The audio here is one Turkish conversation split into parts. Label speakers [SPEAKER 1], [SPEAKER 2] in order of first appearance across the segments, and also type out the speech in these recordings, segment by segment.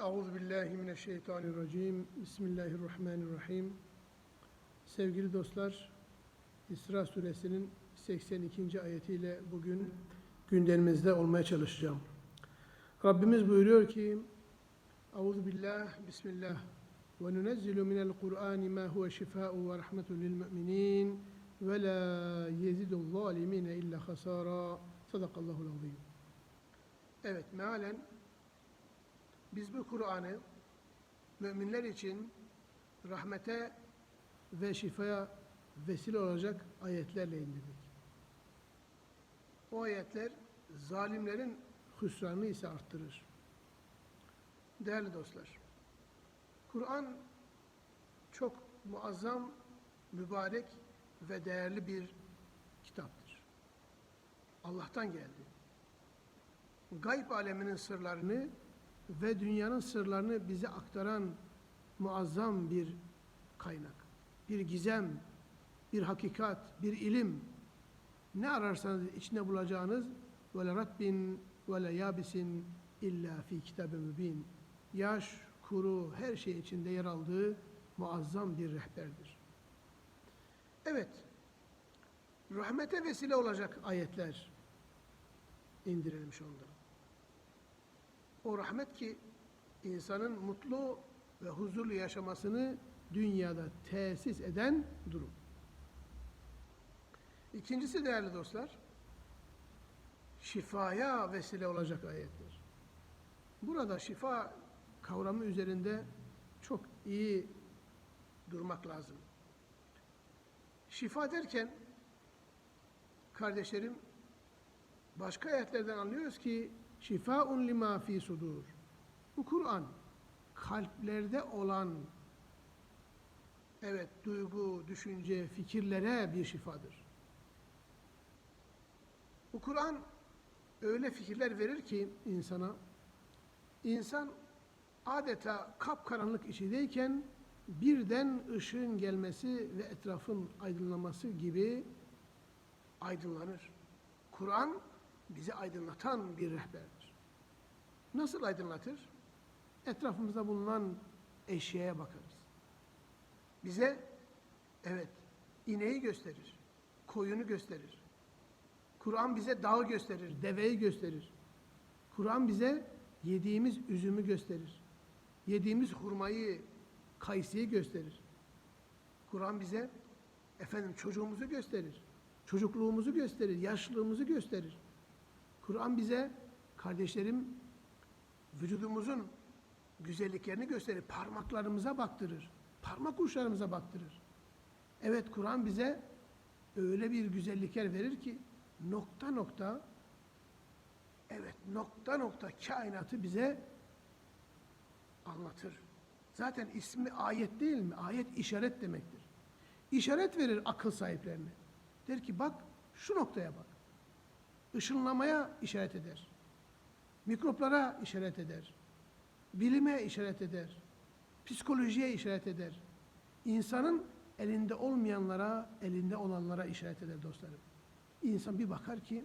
[SPEAKER 1] Euzu billahi mineşşeytanirracim. Bismillahirrahmanirrahim. Sevgili dostlar, İsra suresinin 82. ayetiyle bugün gündemimizde olmaya çalışacağım. Rabbimiz buyuruyor ki: Euzu billah, bismillah. Ve nunezzilu minel Kur'an ma huve şifaa'un ve rahmetun lil mu'minin ve la yezidul zalimine illa hasara. Sadakallahul azim. Evet, mealen biz bu Kur'an'ı müminler için rahmete ve şifaya vesile olacak ayetlerle indirdik. O ayetler zalimlerin hüsranını ise arttırır. Değerli dostlar, Kur'an çok muazzam, mübarek ve değerli bir kitaptır. Allah'tan geldi. Gayb aleminin sırlarını ve dünyanın sırlarını bize aktaran muazzam bir kaynak, bir gizem, bir hakikat, bir ilim. Ne ararsanız içinde bulacağınız ve rabbin ve yabisin illa fi kitabı mübin. Yaş, kuru, her şey içinde yer aldığı muazzam bir rehberdir. Evet, rahmete vesile olacak ayetler indirilmiş onda. O rahmet ki insanın mutlu ve huzurlu yaşamasını dünyada tesis eden durum. İkincisi değerli dostlar, şifaya vesile olacak ayetler. Burada şifa kavramı üzerinde çok iyi durmak lazım. Şifa derken kardeşlerim başka ayetlerden anlıyoruz ki şifaun lima fi sudur. Bu Kur'an kalplerde olan evet duygu, düşünce, fikirlere bir şifadır. Bu Kur'an öyle fikirler verir ki insana insan adeta kapkaranlık içindeyken birden ışığın gelmesi ve etrafın aydınlaması gibi aydınlanır. Kur'an bizi aydınlatan bir rehberdir. Nasıl aydınlatır? Etrafımızda bulunan eşyaya bakarız. Bize evet ineği gösterir, koyunu gösterir. Kur'an bize dağı gösterir, deveyi gösterir. Kur'an bize yediğimiz üzümü gösterir. Yediğimiz hurmayı, kayısıyı gösterir. Kur'an bize efendim çocuğumuzu gösterir. Çocukluğumuzu gösterir, yaşlılığımızı gösterir. Kur'an bize kardeşlerim vücudumuzun güzelliklerini gösterir. Parmaklarımıza baktırır. Parmak uçlarımıza baktırır. Evet Kur'an bize öyle bir güzellikler verir ki nokta nokta evet nokta nokta kainatı bize anlatır. Zaten ismi ayet değil mi? Ayet işaret demektir. İşaret verir akıl sahiplerine. Der ki bak şu noktaya bak. Işınlamaya işaret eder. Mikroplara işaret eder. Bilime işaret eder. Psikolojiye işaret eder. İnsanın elinde olmayanlara, elinde olanlara işaret eder dostlarım. İnsan bir bakar ki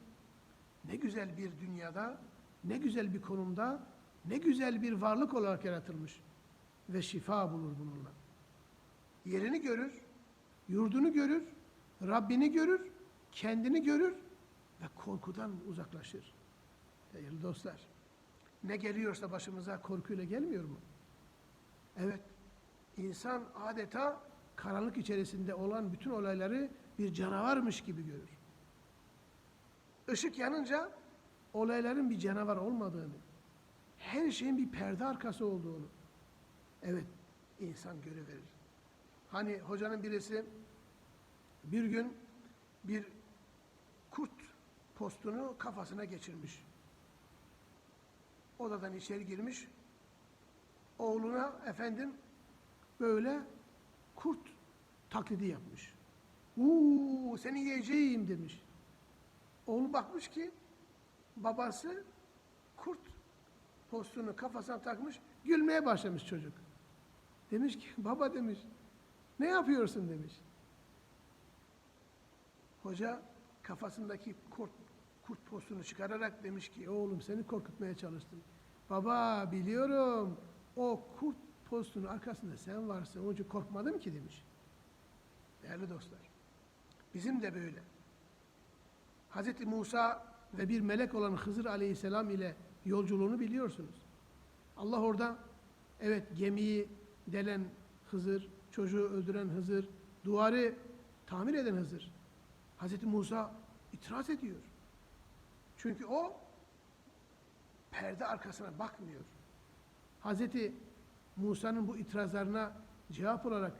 [SPEAKER 1] ne güzel bir dünyada, ne güzel bir konumda, ne güzel bir varlık olarak yaratılmış ve şifa bulur bununla. Yerini görür, yurdunu görür, Rabbini görür, kendini görür ve korkudan uzaklaşır. Değerli dostlar, ne geliyorsa başımıza korkuyla gelmiyor mu? Evet, insan adeta karanlık içerisinde olan bütün olayları bir canavarmış gibi görür. Işık yanınca olayların bir canavar olmadığını, her şeyin bir perde arkası olduğunu, evet insan görüverir. Hani hocanın birisi bir gün bir kurt postunu kafasına geçirmiş. Odadan içeri girmiş. Oğluna efendim böyle kurt taklidi yapmış. Uuu seni yiyeceğim demiş. Oğlu bakmış ki babası kurt postunu kafasına takmış, gülmeye başlamış çocuk. Demiş ki baba demiş, ne yapıyorsun demiş. Hoca kafasındaki kurt, kurt postunu çıkararak demiş ki oğlum seni korkutmaya çalıştım. Baba biliyorum o kurt postunun arkasında sen varsın. Onun için korkmadım ki demiş. Değerli dostlar. Bizim de böyle. Hz. Musa ve bir melek olan Hızır Aleyhisselam ile yolculuğunu biliyorsunuz. Allah orada evet gemiyi delen Hızır, çocuğu öldüren Hızır, duvarı tamir eden Hızır. Hz. Musa itiraz ediyor. Çünkü o perde arkasına bakmıyor. Hz. Musa'nın bu itirazlarına cevap olarak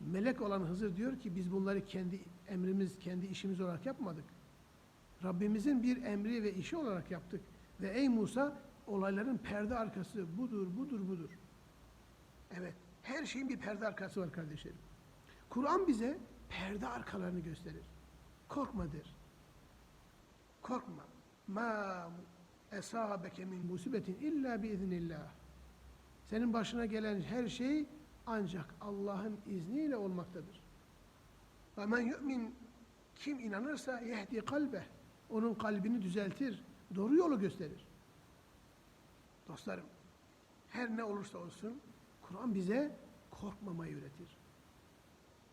[SPEAKER 1] melek olan Hızır diyor ki biz bunları kendi emrimiz, kendi işimiz olarak yapmadık. Rabbimizin bir emri ve işi olarak yaptık. Ve ey Musa olayların perde arkası budur, budur, budur. Evet, her şeyin bir perde arkası var kardeşlerim. Kur'an bize perde arkalarını gösterir. Korkma der. Korkma. Ma esabeke min musibetin illa biiznillah. Senin başına gelen her şey ancak Allah'ın izniyle olmaktadır. Ve men yu'min kim inanırsa yehdi kalbe. Onun kalbini düzeltir. Doğru yolu gösterir. Dostlarım, her ne olursa olsun Kur'an bize korkmamayı öğretir.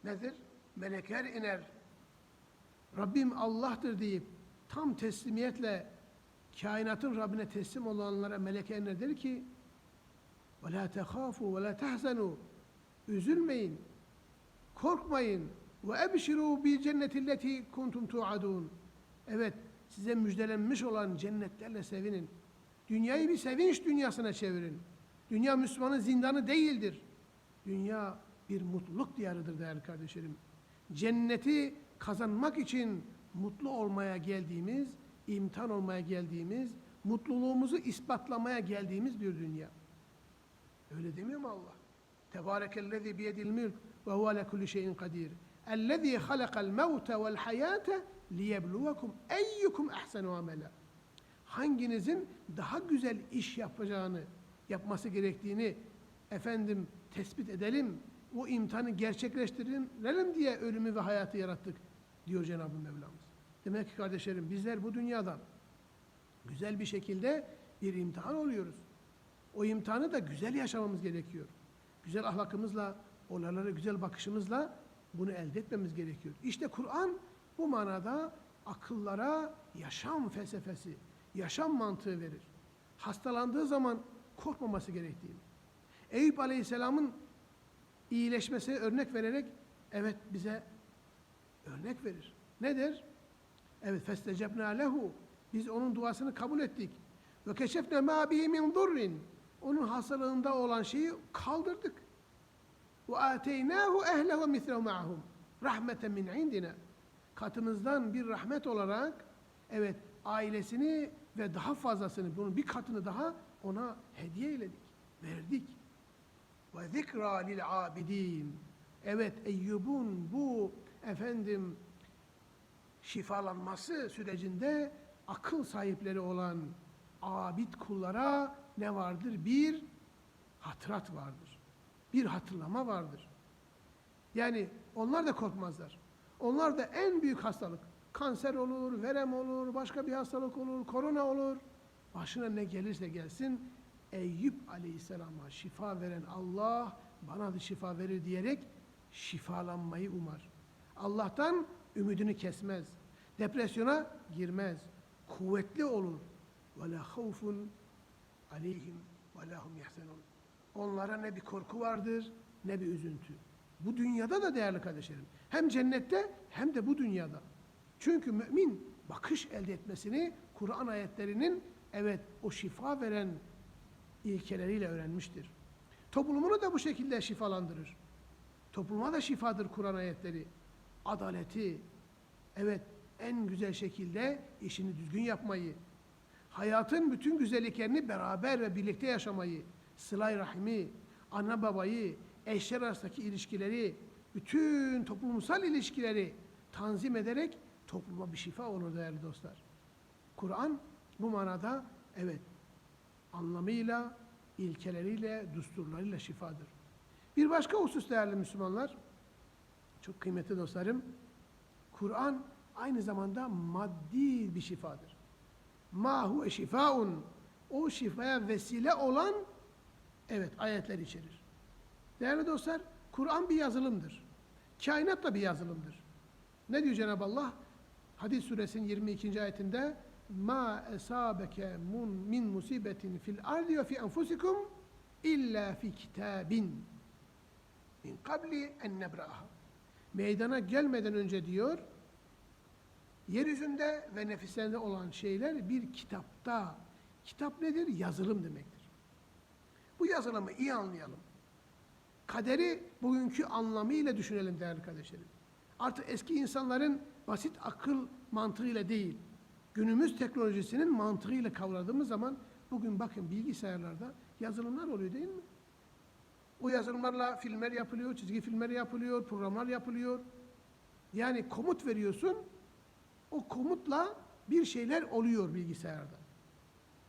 [SPEAKER 1] Nedir? Melekler iner. Rabbim Allah'tır deyip tam teslimiyetle kainatın Rabbine teslim olanlara melekler iner der ki وَلَا تَخَافُوا وَلَا تَحْزَنُوا Üzülmeyin, korkmayın. وَاَبْشِرُوا بِالْجَنَّةِ الَّتِي كُنْتُمْ تُوعَدُونَ Evet, size müjdelenmiş olan cennetlerle sevinin. Dünyayı bir sevinç dünyasına çevirin. Dünya Müslümanın zindanı değildir. Dünya bir mutluluk diyarıdır değerli kardeşlerim. Cenneti kazanmak için mutlu olmaya geldiğimiz, imtihan olmaya geldiğimiz, mutluluğumuzu ispatlamaya geldiğimiz bir dünya. Öyle demiyor mu Allah? Tebarekellezi biyedil mülk ve huve ala kulli şeyin kadir. Ellezî halakal mevte vel hayâte liyebluvekum eyyukum ehsenu amela. Hanginiz daha güzel iş yapacağını, yapması gerektiğini efendim tespit edelim. O imtihanı gerçekleştirelim diye ölümü ve hayatı yarattık diyor Cenab-ı Mevlamız. Demek ki kardeşlerim bizler bu dünyada güzel bir şekilde bir imtihan oluyoruz. O imtihanı da güzel yaşamamız gerekiyor. Güzel ahlakımızla, olaylara güzel bakışımızla bunu elde etmemiz gerekiyor. İşte Kur'an bu manada akıllara yaşam felsefesi, yaşam mantığı verir. Hastalandığı zaman korkmaması gerektiğini. Eyüp Aleyhisselam'ın iyileşmesine örnek vererek evet bize örnek verir. Nedir? Evet festecebna lehu. Biz onun duasını kabul ettik. Ve keşefne ma bihi min durrin. Onun hastalığında olan şeyi kaldırdık. Ve ateynahu ehlehu mislehu ma'hum. Rahmeten min indina. Katımızdan bir rahmet olarak evet ailesini ve daha fazlasını bunun bir katını daha ona hediye eyledik, verdik. Ve zikra lil abidin. Evet Eyyub'un bu efendim şifalanması sürecinde akıl sahipleri olan abid kullara ne vardır? Bir hatırat vardır. Bir hatırlama vardır. Yani onlar da korkmazlar. Onlar da en büyük hastalık. Kanser olur, verem olur, başka bir hastalık olur, korona olur. Başına ne gelirse gelsin Eyüp Aleyhisselam'a şifa veren Allah bana da şifa verir diyerek şifalanmayı umar. Allah'tan ümidini kesmez. Depresyona girmez. Kuvvetli olur. Ve la havfun aleyhim ve la hum yahzenun. Onlara ne bir korku vardır ne bir üzüntü. Bu dünyada da değerli kardeşlerim. Hem cennette hem de bu dünyada. Çünkü mümin bakış elde etmesini Kur'an ayetlerinin evet o şifa veren ilkeleriyle öğrenmiştir. Toplumunu da bu şekilde şifalandırır. Topluma da şifadır Kur'an ayetleri. Adaleti, evet en güzel şekilde işini düzgün yapmayı, hayatın bütün güzelliklerini beraber ve birlikte yaşamayı, sılay rahimi, ana babayı, eşler arasındaki ilişkileri, bütün toplumsal ilişkileri tanzim ederek topluma bir şifa olur değerli dostlar. Kur'an bu manada evet anlamıyla, ilkeleriyle, düsturlarıyla şifadır. Bir başka husus değerli Müslümanlar, çok kıymetli dostlarım, Kur'an aynı zamanda maddi bir şifadır. Ma huve şifaun, o şifaya vesile olan Evet, ayetler içerir. Değerli dostlar, Kur'an bir yazılımdır. Kainat da bir yazılımdır. Ne diyor Cenab-ı Allah? Hadis suresinin 22. ayetinde ma esabeke mun min musibetin fil ardi ve fi enfusikum illa fi kitabin min kabli en nebraha. Meydana gelmeden önce diyor yeryüzünde ve nefislerinde olan şeyler bir kitapta. Kitap nedir? Yazılım demektir. Bu yazılımı iyi anlayalım. Kaderi bugünkü anlamıyla düşünelim değerli kardeşlerim. Artık eski insanların basit akıl mantığıyla değil, günümüz teknolojisinin mantığıyla kavradığımız zaman bugün bakın bilgisayarlarda yazılımlar oluyor değil mi? O yazılımlarla filmler yapılıyor, çizgi filmler yapılıyor, programlar yapılıyor. Yani komut veriyorsun, o komutla bir şeyler oluyor bilgisayarda.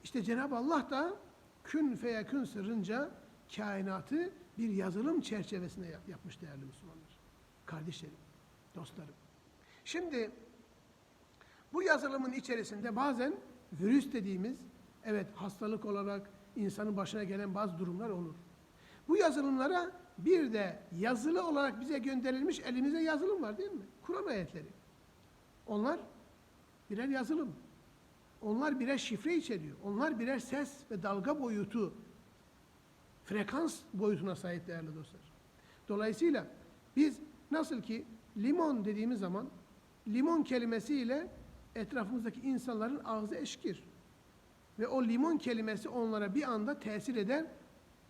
[SPEAKER 1] İşte Cenab-ı Allah da kün feyekün sırrınca kainatı bir yazılım çerçevesinde yap- yapmış değerli Müslümanlar. Kardeşlerim, dostlarım. Şimdi bu yazılımın içerisinde bazen virüs dediğimiz, evet hastalık olarak insanın başına gelen bazı durumlar olur. Bu yazılımlara bir de yazılı olarak bize gönderilmiş elimizde yazılım var değil mi? Kur'an ayetleri. Onlar birer yazılım. Onlar birer şifre içeriyor. Onlar birer ses ve dalga boyutu, frekans boyutuna sahip değerli dostlar. Dolayısıyla biz nasıl ki limon dediğimiz zaman limon kelimesiyle etrafımızdaki insanların ağzı eşkir. Ve o limon kelimesi onlara bir anda tesir eder,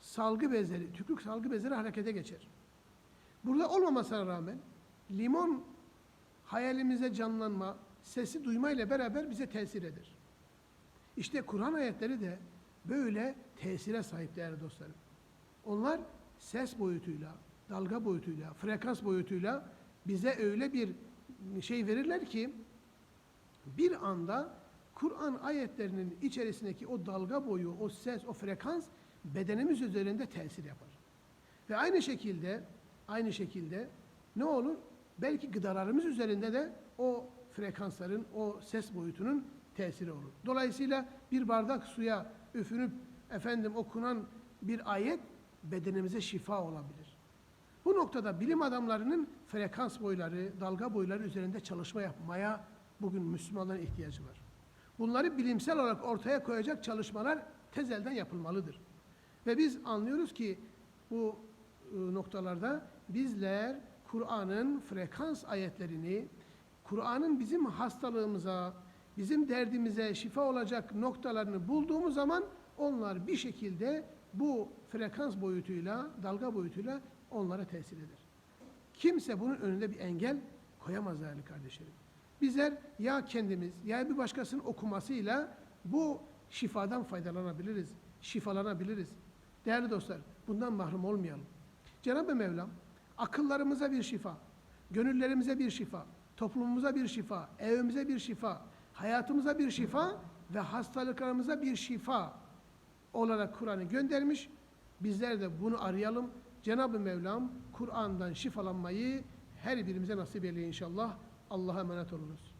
[SPEAKER 1] salgı bezleri, tükürük salgı bezleri harekete geçer. Burada olmamasına rağmen limon hayalimize canlanma, sesi duymayla beraber bize tesir eder. İşte Kur'an ayetleri de böyle tesire sahip değerli dostlarım. Onlar ses boyutuyla, dalga boyutuyla, frekans boyutuyla bize öyle bir şey verirler ki bir anda Kur'an ayetlerinin içerisindeki o dalga boyu, o ses, o frekans bedenimiz üzerinde tesir yapar. Ve aynı şekilde aynı şekilde ne olur? Belki gıdalarımız üzerinde de o frekansların, o ses boyutunun tesiri olur. Dolayısıyla bir bardak suya üfürüp efendim okunan bir ayet bedenimize şifa olabilir. Bu noktada bilim adamlarının frekans boyları, dalga boyları üzerinde çalışma yapmaya bugün Müslümanların ihtiyacı var. Bunları bilimsel olarak ortaya koyacak çalışmalar tezelden yapılmalıdır. Ve biz anlıyoruz ki bu e, noktalarda bizler Kur'an'ın frekans ayetlerini, Kur'an'ın bizim hastalığımıza, bizim derdimize şifa olacak noktalarını bulduğumuz zaman onlar bir şekilde bu frekans boyutuyla, dalga boyutuyla onlara tesir eder. Kimse bunun önünde bir engel koyamaz değerli kardeşlerim. Bizler ya kendimiz ya bir başkasının okumasıyla bu şifadan faydalanabiliriz, şifalanabiliriz. Değerli dostlar, bundan mahrum olmayalım. Cenab-ı Mevlam akıllarımıza bir şifa, gönüllerimize bir şifa, toplumumuza bir şifa, evimize bir şifa, hayatımıza bir şifa ve hastalıklarımıza bir şifa olarak Kur'an'ı göndermiş. Bizler de bunu arayalım. Cenab-ı Mevlam Kur'an'dan şifalanmayı her birimize nasip eyle inşallah. Allah'a emanet olunuz.